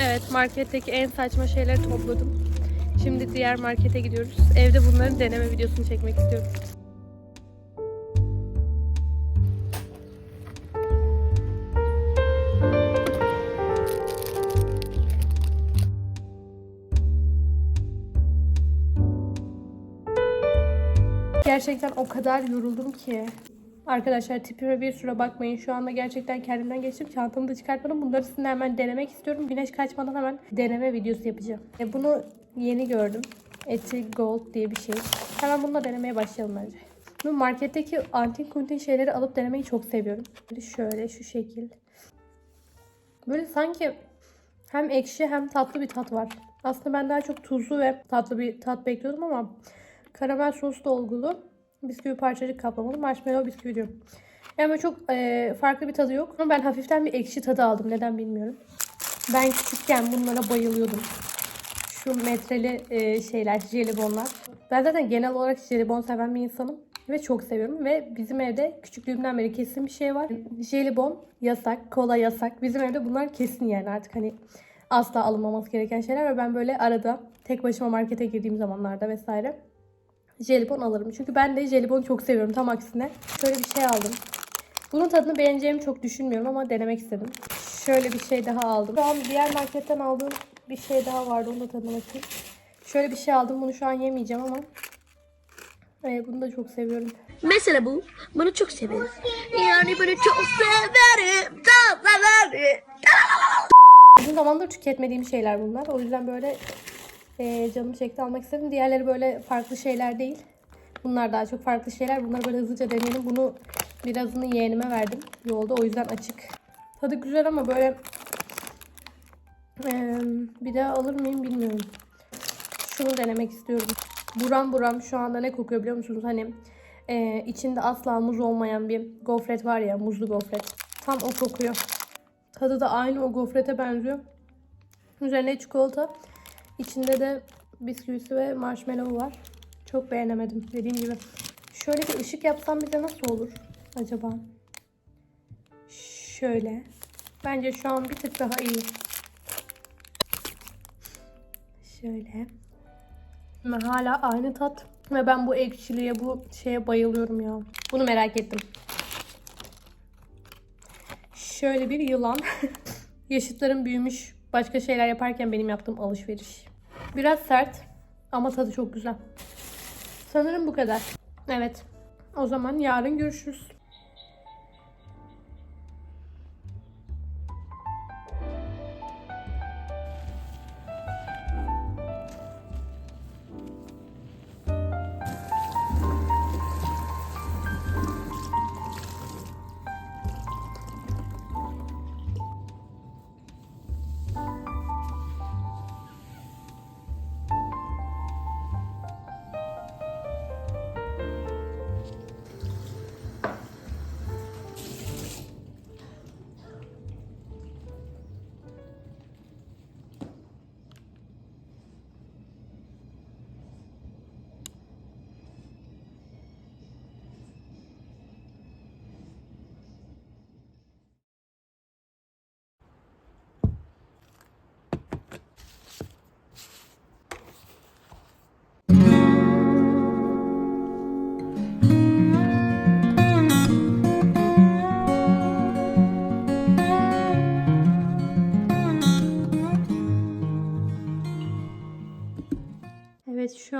Evet marketteki en saçma şeyleri topladım. Şimdi diğer markete gidiyoruz. Evde bunların deneme videosunu çekmek istiyorum. Gerçekten o kadar yoruldum ki. Arkadaşlar tipime bir süre bakmayın. Şu anda gerçekten kendimden geçtim. Çantamı da çıkartmadım. Bunları sizinle hemen denemek istiyorum. Güneş kaçmadan hemen deneme videosu yapacağım. E, bunu yeni gördüm. Eti Gold diye bir şey. Hemen bununla denemeye başlayalım bence. Bu marketteki antin kuntin şeyleri alıp denemeyi çok seviyorum. Şöyle şu şekil. Böyle sanki hem ekşi hem tatlı bir tat var. Aslında ben daha çok tuzlu ve tatlı bir tat bekliyordum ama karamel sos dolgulu bisküvi parçacık kaplamalı marshmallow bisküvi diyorum. Yani çok e, farklı bir tadı yok ama ben hafiften bir ekşi tadı aldım. Neden bilmiyorum. Ben küçükken bunlara bayılıyordum. Şu metreli e, şeyler, jelibonlar. Ben zaten genel olarak jelibon seven bir insanım. Ve çok seviyorum. Ve bizim evde küçüklüğümden beri kesin bir şey var. Jelibon yasak, kola yasak. Bizim evde bunlar kesin yani artık hani asla alınmaması gereken şeyler. Ve ben böyle arada tek başıma markete girdiğim zamanlarda vesaire jelibon alırım. Çünkü ben de jelibon çok seviyorum tam aksine. Şöyle bir şey aldım. Bunun tadını beğeneceğimi çok düşünmüyorum ama denemek istedim. Şöyle bir şey daha aldım. Şu an diğer marketten aldığım bir şey daha vardı. Onu da tadına bakayım. Şöyle bir şey aldım. Bunu şu an yemeyeceğim ama e, bunu da çok seviyorum. Mesela bu. Bunu çok severiz. Yani bunu çok severim. Çok severim. Uzun zamandır tüketmediğim şeyler bunlar. O yüzden böyle e, çekti almak istedim. Diğerleri böyle farklı şeyler değil. Bunlar daha çok farklı şeyler. Bunları böyle hızlıca deneyelim. Bunu birazını yeğenime verdim yolda. O yüzden açık. Tadı güzel ama böyle e, bir daha alır mıyım bilmiyorum. Şunu denemek istiyorum. Buram buram şu anda ne kokuyor biliyor musunuz? Hani e, içinde asla muz olmayan bir gofret var ya muzlu gofret. Tam o kokuyor. Tadı da aynı o gofrete benziyor. Üzerine çikolata. İçinde de bisküvisi ve marshmallow var. Çok beğenemedim dediğim gibi. Şöyle bir ışık yapsam bize nasıl olur acaba? Şöyle. Bence şu an bir tık daha iyi. Şöyle. Ama hala aynı tat. Ve ben bu ekşiliğe, bu şeye bayılıyorum ya. Bunu merak ettim. Şöyle bir yılan. Yaşıtlarım büyümüş başka şeyler yaparken benim yaptığım alışveriş. Biraz sert ama tadı çok güzel. Sanırım bu kadar. Evet. O zaman yarın görüşürüz.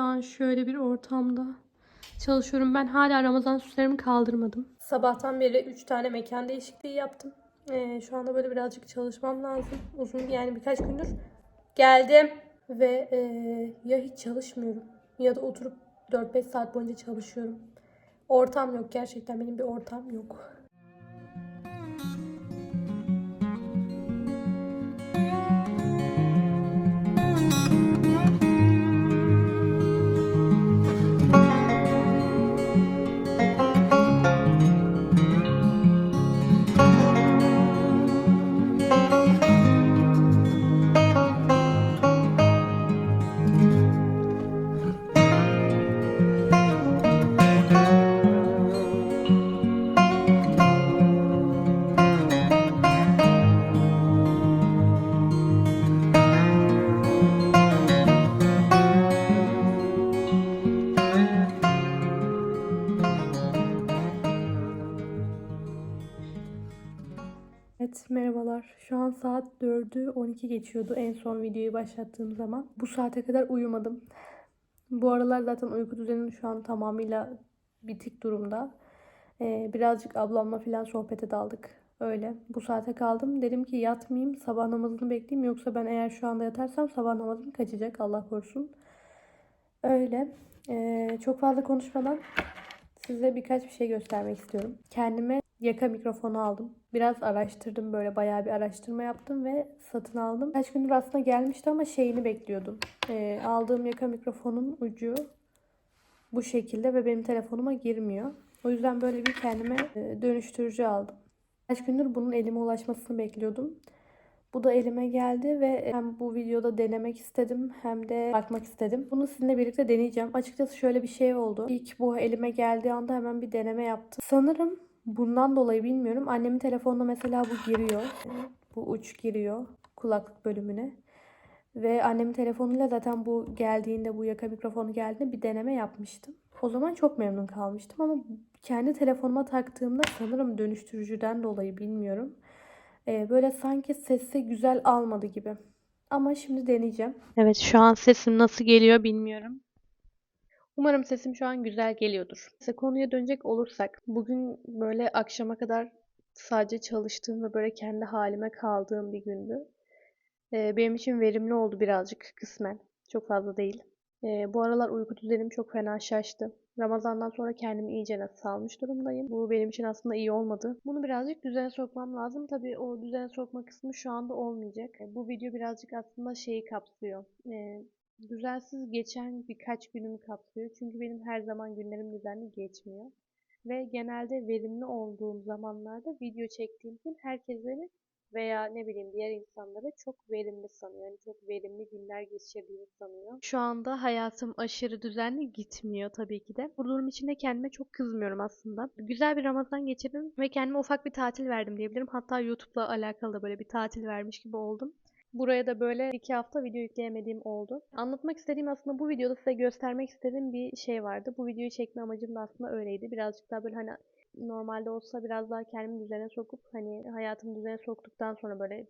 An şöyle bir ortamda çalışıyorum. Ben hala Ramazan süslerimi kaldırmadım. Sabahtan beri 3 tane mekan değişikliği yaptım. Ee, şu anda böyle birazcık çalışmam lazım. Uzun yani birkaç gündür geldim. Ve e, ya hiç çalışmıyorum ya da oturup 4-5 saat boyunca çalışıyorum. Ortam yok gerçekten benim bir ortam yok. Saat 4'ü 12 geçiyordu en son videoyu başlattığım zaman. Bu saate kadar uyumadım. Bu aralar zaten uyku düzenim şu an tamamıyla bitik durumda. Ee, birazcık ablamla falan sohbete daldık. Öyle. Bu saate kaldım. Dedim ki yatmayayım, sabah namazını bekleyeyim. Yoksa ben eğer şu anda yatarsam sabah namazım kaçacak. Allah korusun. Öyle. Ee, çok fazla konuşmadan size birkaç bir şey göstermek istiyorum. Kendime yaka mikrofonu aldım. Biraz araştırdım böyle bayağı bir araştırma yaptım ve satın aldım. Kaç gündür aslında gelmişti ama şeyini bekliyordum. Ee, aldığım yaka mikrofonun ucu bu şekilde ve benim telefonuma girmiyor. O yüzden böyle bir kendime e, dönüştürücü aldım. Kaç gündür bunun elime ulaşmasını bekliyordum. Bu da elime geldi ve hem bu videoda denemek istedim hem de bakmak istedim. Bunu sizinle birlikte deneyeceğim. Açıkçası şöyle bir şey oldu. İlk bu elime geldiği anda hemen bir deneme yaptım. Sanırım bundan dolayı bilmiyorum. Annemin telefonuna mesela bu giriyor. Bu uç giriyor kulaklık bölümüne. Ve annemin telefonuyla zaten bu geldiğinde, bu yaka mikrofonu geldiğinde bir deneme yapmıştım. O zaman çok memnun kalmıştım ama kendi telefonuma taktığımda sanırım dönüştürücüden dolayı bilmiyorum. Ee, böyle sanki sesi güzel almadı gibi. Ama şimdi deneyeceğim. Evet şu an sesim nasıl geliyor bilmiyorum. Umarım sesim şu an güzel geliyordur. Neyse konuya dönecek olursak. Bugün böyle akşama kadar sadece çalıştığım ve böyle kendi halime kaldığım bir gündü. Ee, benim için verimli oldu birazcık kısmen. Çok fazla değil. Ee, bu aralar uyku düzenim çok fena şaştı. Ramazandan sonra kendimi iyice salmış durumdayım. Bu benim için aslında iyi olmadı. Bunu birazcık düzene sokmam lazım. Tabii o düzene sokma kısmı şu anda olmayacak. Bu video birazcık aslında şeyi kapsıyor. Ee, düzensiz geçen birkaç günümü kapsıyor. Çünkü benim her zaman günlerim düzenli geçmiyor. Ve genelde verimli olduğum zamanlarda video çektiğim için herkes beni veya ne bileyim diğer insanları çok verimli sanıyor. Yani çok verimli günler geçirdiğimi sanıyor. Şu anda hayatım aşırı düzenli gitmiyor tabii ki de. Bu durum için de kendime çok kızmıyorum aslında. Güzel bir Ramazan geçirdim ve kendime ufak bir tatil verdim diyebilirim. Hatta YouTube'la alakalı da böyle bir tatil vermiş gibi oldum. Buraya da böyle iki hafta video yükleyemediğim oldu. Anlatmak istediğim aslında bu videoda size göstermek istediğim bir şey vardı. Bu videoyu çekme amacım da aslında öyleydi. Birazcık daha böyle hani normalde olsa biraz daha kendimi düzene sokup hani hayatımı düzene soktuktan sonra böyle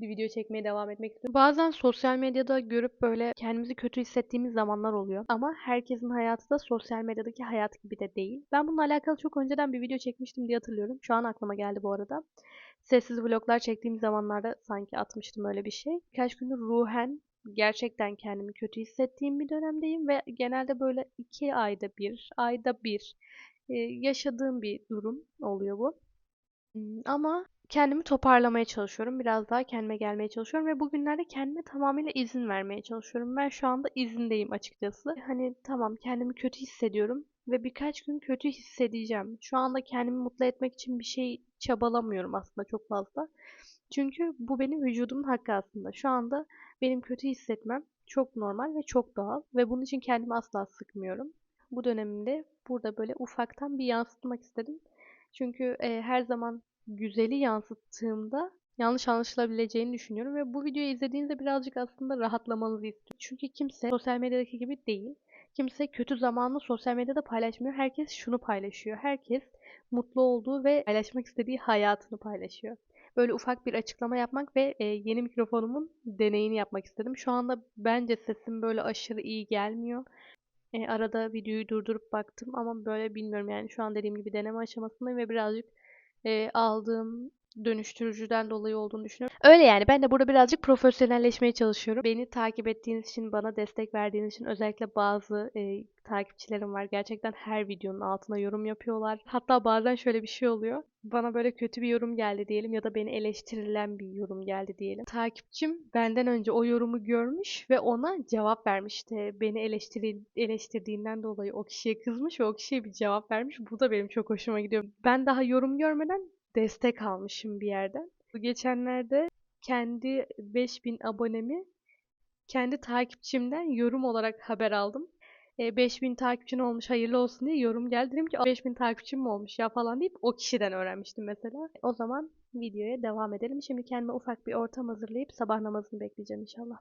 bir video çekmeye devam etmek istiyorum. Bazen sosyal medyada görüp böyle kendimizi kötü hissettiğimiz zamanlar oluyor. Ama herkesin hayatı da sosyal medyadaki hayat gibi de değil. Ben bununla alakalı çok önceden bir video çekmiştim diye hatırlıyorum. Şu an aklıma geldi bu arada. Sessiz vloglar çektiğim zamanlarda sanki atmıştım öyle bir şey. Birkaç gündür ruhen gerçekten kendimi kötü hissettiğim bir dönemdeyim ve genelde böyle iki ayda bir, ayda bir e, yaşadığım bir durum oluyor bu. Hmm, Ama kendimi toparlamaya çalışıyorum. Biraz daha kendime gelmeye çalışıyorum ve bugünlerde kendime tamamıyla izin vermeye çalışıyorum. Ben şu anda izindeyim açıkçası. Hani tamam kendimi kötü hissediyorum ve birkaç gün kötü hissedeceğim. Şu anda kendimi mutlu etmek için bir şey çabalamıyorum aslında çok fazla. Çünkü bu benim vücudumun hakkı aslında. Şu anda benim kötü hissetmem çok normal ve çok doğal ve bunun için kendimi asla sıkmıyorum. Bu dönemimde burada böyle ufaktan bir yansıtmak istedim. Çünkü e, her zaman güzeli yansıttığımda yanlış anlaşılabileceğini düşünüyorum ve bu videoyu izlediğinizde birazcık aslında rahatlamanızı istiyorum. Çünkü kimse sosyal medyadaki gibi değil. Kimse kötü zamanını sosyal medyada paylaşmıyor. Herkes şunu paylaşıyor. Herkes mutlu olduğu ve paylaşmak istediği hayatını paylaşıyor. Böyle ufak bir açıklama yapmak ve e, yeni mikrofonumun deneyini yapmak istedim. Şu anda bence sesim böyle aşırı iyi gelmiyor. E, arada videoyu durdurup baktım ama böyle bilmiyorum yani şu an dediğim gibi deneme aşamasındayım ve birazcık e, aldığım dönüştürücüden dolayı olduğunu düşünüyorum. Öyle yani ben de burada birazcık profesyonelleşmeye çalışıyorum. Beni takip ettiğiniz için, bana destek verdiğiniz için özellikle bazı e, takipçilerim var. Gerçekten her videonun altına yorum yapıyorlar. Hatta bazen şöyle bir şey oluyor. Bana böyle kötü bir yorum geldi diyelim ya da beni eleştirilen bir yorum geldi diyelim. Takipçim benden önce o yorumu görmüş ve ona cevap vermişti. Beni eleştiri, eleştirdiğinden dolayı o kişiye kızmış ve o kişiye bir cevap vermiş. Bu da benim çok hoşuma gidiyor. Ben daha yorum görmeden destek almışım bir yerden. Bu geçenlerde kendi 5000 abonemi kendi takipçimden yorum olarak haber aldım. E, 5000 takipçin olmuş hayırlı olsun diye yorum geldi. Dedim ki 5000 takipçim mi olmuş ya falan deyip o kişiden öğrenmiştim mesela. O zaman videoya devam edelim. Şimdi kendime ufak bir ortam hazırlayıp sabah namazını bekleyeceğim inşallah.